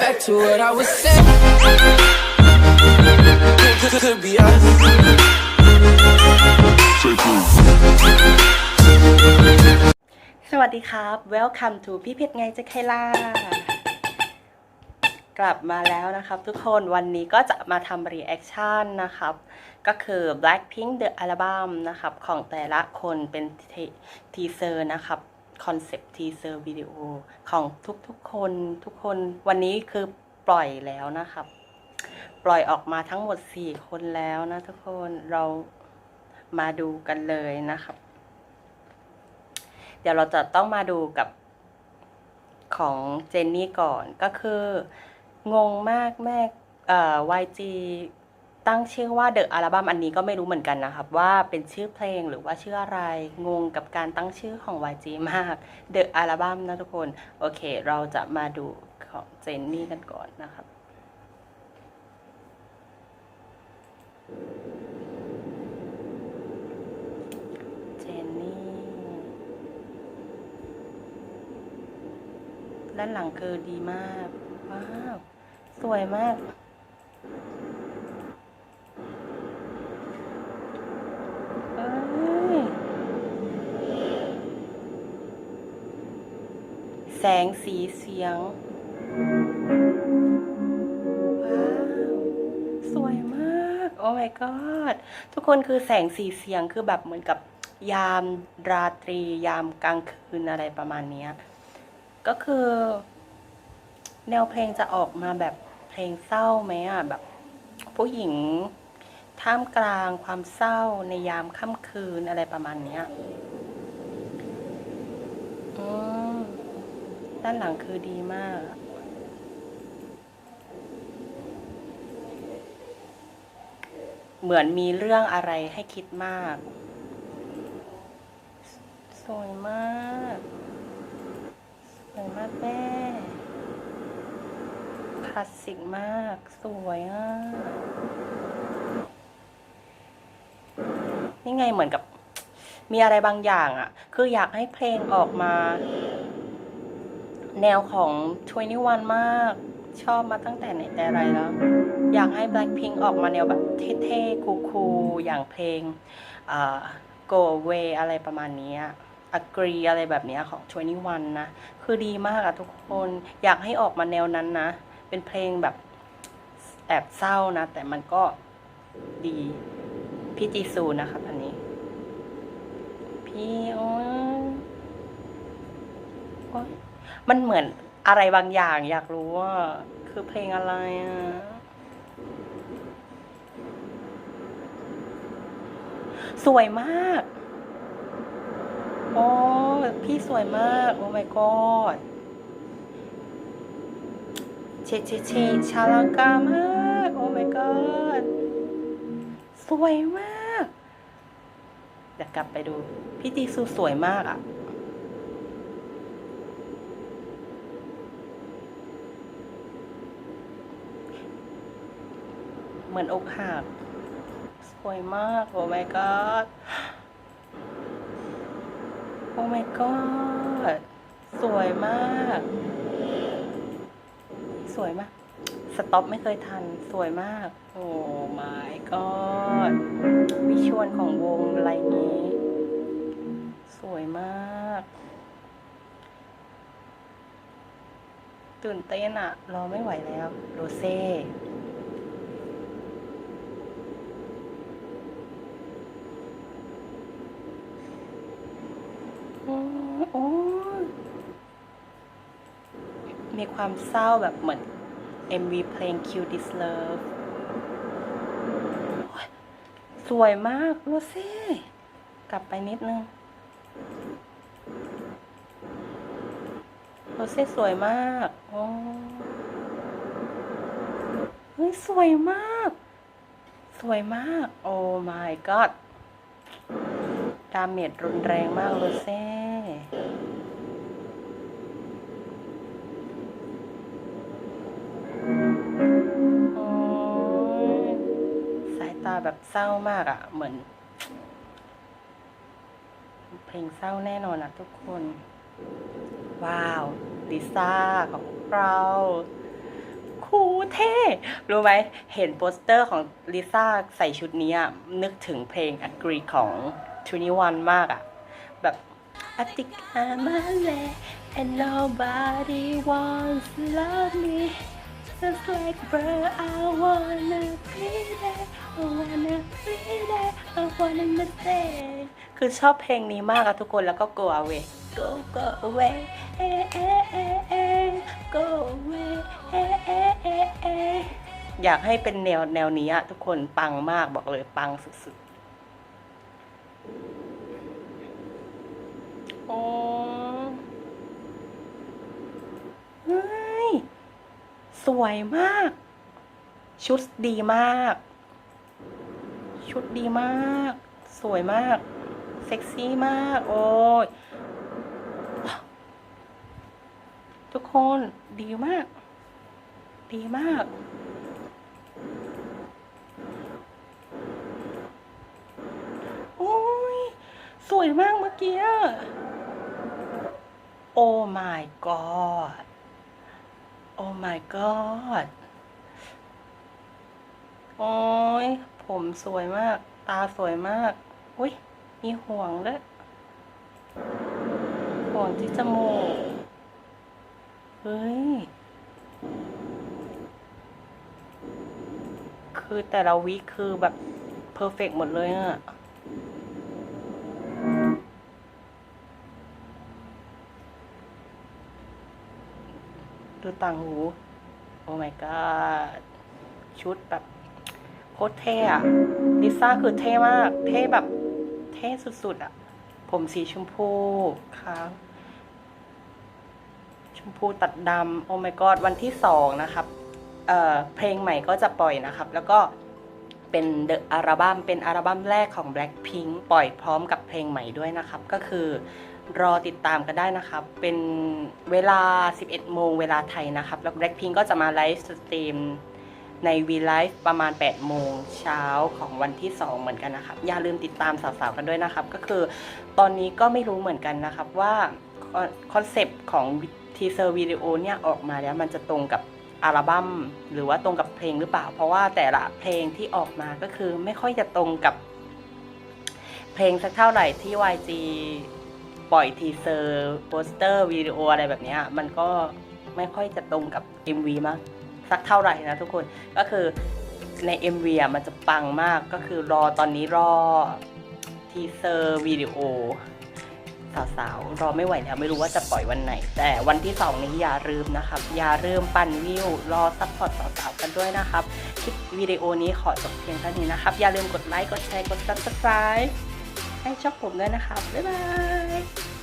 Back to what I was saying. Could, could, could be us. สวัสดีครับ Welcome to พี่เพชรไงจะใครล่ะกลับมาแล้วนะครับทุกคนวันนี้ก็จะมาทำ reaction นะครับ ก็คือ Blackpink The Album นะครับ ของแต่ละคนเป็นทีเซอร์นะครับ คอนเซปต์ทีเซอร์วิดีโอของทุกๆคนทุกคนวันนี้คือปล่อยแล้วนะครับ ปล่อยออกมาทั้งหมด 4 คนแล้วนะทุกคนเรามาดูกันเลยนะครับ เดี๋ยวเราจะต้องมาดูกับของเจนนี่ก่อนก็คืองงมากแม่เอ่อ YG ตั้งชื่อว่า The Album อันนี้ก็ไม่รู้เหมือนกันนะครับ ว่าเป็นชื่อเพลงหรือว่าชื่ออะไร งงกับการตั้งชื่อของ YG มาก The Album นะทุกคน โอเค เราจะมาดูของเจนนี่กันก่อนนะครับเจนนี่ ด้านหลังคือดีมากว้าวสวยมาก เอ้ย แสงสีเสียง ว้าว สวยมาก โอ้ my god ทุกคนคือแสงสีเสียงคือแบบเหมือนกับยามราตรี ยามกลางคืนอะไรประมาณนี้ ก็คือ แนวเพลงจะออกมาแบบเพลงเศร้าไหมอะ แบบ ผู้หญิงท่ามกลางความเศร้าในยามค่ำคืนอะไรประมาณนี้ยอืม ด้านหลังคือดีมากเหมือนมีเรื่องอะไรให้คิดมาก สวยมาก สวยมากแม่คลาสสิกมาก สวยอะ นี่ไงเหมือนกับ มีอะไรบางอย่างอะ คืออยากให้เพลงออกมา แนวของ21มาก ชอบมาตั้งแต่ไหนแต่ไรแล้ว อยากให้ Blackpink ออกมาแนวแบบเท่ๆ คูลๆ อย่างเพลง Go Away อะไรประมาณนี้ Agree อะไรแบบนี้ของ21นะ คือดีมากอะทุกคนอยากให้ออกมาแนวนั้นนะ เป็นเพลงแบบแอบเศร้านะ แต่มันก็ดีพี่จีซูนะครับอันนี้ พี่โอ้ยโอ๊ย มันเหมือนอะไรบางอย่าง อยากรู้ว่า คือเพลงอะไรอะสวยมาก โอ้พี่สวยมาก โอ้ my god เชเชเชชาลังกามาก โอ้ my god สวยมากเดี๋ยวกลับไปดู พี่จีซูสวยมากอะ่ะ เหมือนอกหักสวยมาก โอ้ my god โอ้ my god สวยมาก สวยมาก สต็อปไม่เคยทัน สวยมาก โอ้ my god วิชวลของวงอะไรนี้ สวยมาก ตื่นเต้นอะรอไม่ไหวแล้ว โรเซ่ อืมโอ้ย มีความเศร้าแบบเหมือน MV เพลง Q This Love สวยมากดูสิกลับไปนิดนึงโรเซ่สวยมากโอ้เฮ้ยสวยมาก สวยมาก โอ้ my god ดาเมจรุนแรงมากโรเซ่าแบบเศร้ามากอะ่ะ เหมือน เพลงเศร้าแน่นอนอะทุกคน ว้าวลิซ่าของเราคูเท่รู้ไหม เห็นโปสเตอร์ของลิซ่าใส่ชุดนี้นึกถึงเพลง Agree ของ21มากอะแบบ I think I'm a lay and nobody wants to love me just like bird I wanna be there I wanna be there I wanna stay คือชอบเพลงนี้มากอะทุกคนแล้วก็ go away go go away เอะเอะเอะเอะ go away เอะเอะเอะเอะอยากให้เป็นแนวแนวนี้อะทุกคนปังมากบอกเลยปังสุดๆ โอ้เฮ้ยสวยมาก ชุดดีมาก ชุดดีมาก สวยมาก เซ็กซี่มาก โอ้ย ทุกคนดีมาก ดีมาก โอ้ย สวยมากเมื่อกี้โอ้ my god โอ้ my god โอ้ย ผมสวยมาก ตาสวยมาก อุ้ยมีห่วงด้วยห่วงที่จมูก เฮ้ย คือแต่ละวิคือแบบเพอร์เฟกหมดเลยอะดูต่างหู โอ้ my god ชุดแบบ คตรเท่อะลิซ่าคือเท่มาก เท่แบบเท่สุดๆอะผมสีชมพูครับชมพูตัดดำโอ้ my god วันที่สองนะครับเอ่อเพลงใหม่ก็จะปล่อยนะครับ แล้วก็เป็นเดอะอัลบั้มเป็นอัลบั้มแรกของ Blackpink ปล่อยพร้อมกับเพลงใหม่ด้วยนะครับ ก็คือรอติดตามกันได้นะครับ เป็นเวลา 11 โมงเวลาไทยนะครับ แล้ว Blackpink ก็จะมาไลฟ์สตรีม ใน V Live ประมาณ 8 โมงเช้าของวันที่ 2 เหมือนกันนะครับ อย่าลืมติดตามสาวๆกันด้วยนะครับ ก็คือตอนนี้ก็ไม่รู้เหมือนกันนะครับว่าคอนเซปต์ของทีเซอร์วิดีโอเนี่ยออกมาแล้วมันจะตรงกับอัลบั้มหรือว่าตรงกับเพลงหรือเปล่า เพราะว่าแต่ละเพลงที่ออกมาก็คือไม่ค่อยจะตรงกับ เพลงสักเท่าไหร่ที่ YG ปล่อยทีเซอร์โปสเตอร์วิดีโออะไรแบบนี้มันก็ไม่ค่อยจะตรงกับ MV มาก สักเท่าไหร่นะทุกคนก็คือใน MV อะมันจะปังมากก็คือรอตอนนี้รอทีเซอร์วิดีโอสาวๆ รอไม่ไหวแล้วไม่รู้ว่าจะปล่อยวันไหน แต่วันที่ 2 นี้อย่าลืมนะครับ อย่าลืมปั่นวิว รอซัพพอร์ตสาวๆ กันด้วยนะครับ คลิปวิดีโอนี้ขอจบเพียงเท่านี้นะครับ อย่าลืมกดไลค์ กดแชร์ กด subscribe ให้ช่องผมด้วยนะครับ บ๊ายบาย